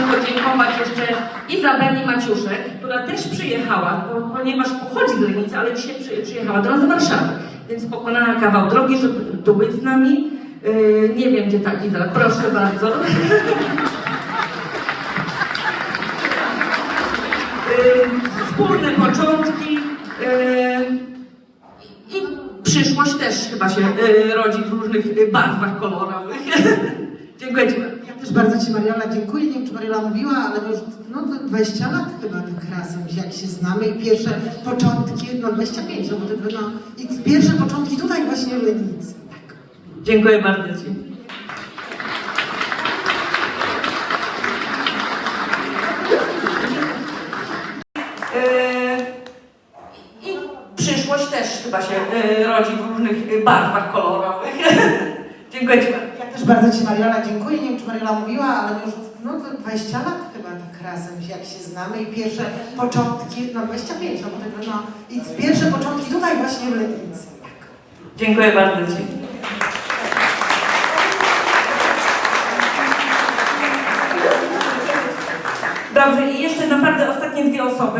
chciałam podziękować jeszcze Izabeli Maciuszek, która też przyjechała, ponieważ pochodzi z Legnicy, ale dzisiaj przy, przyjechała do nas z Warszawy, więc pokonała kawał drogi, żeby tu być z nami. Yy, nie wiem, gdzie ta Iza, proszę bardzo. Yy, wspólne początki yy, i przyszłość też chyba się yy, rodzi w różnych barwach kolorowych. Dziękuję Ci bardzo. Ja też bardzo Ci Mariola dziękuję. Nie wiem, czy Mariola mówiła, ale już no, to 20 lat chyba tak razem, jak się znamy i pierwsze początki, no 25, no bo to no, i pierwsze początki tutaj właśnie w Legnicy. Tak. Dziękuję bardzo Ci. I przyszłość też chyba się yy, rodzi w różnych barwach kolorowych. Dziękuję Ci bardzo. Też bardzo Ci Mariola dziękuję. Nie wiem, czy Mariola mówiła, ale już no, to 20 lat chyba tak razem, jak się znamy i pierwsze początki, no 25, no to no, i pierwsze początki tutaj właśnie w Legnicy. Tak. Dziękuję bardzo Ci. Dobrze, i jeszcze naprawdę ostatnie dwie osoby.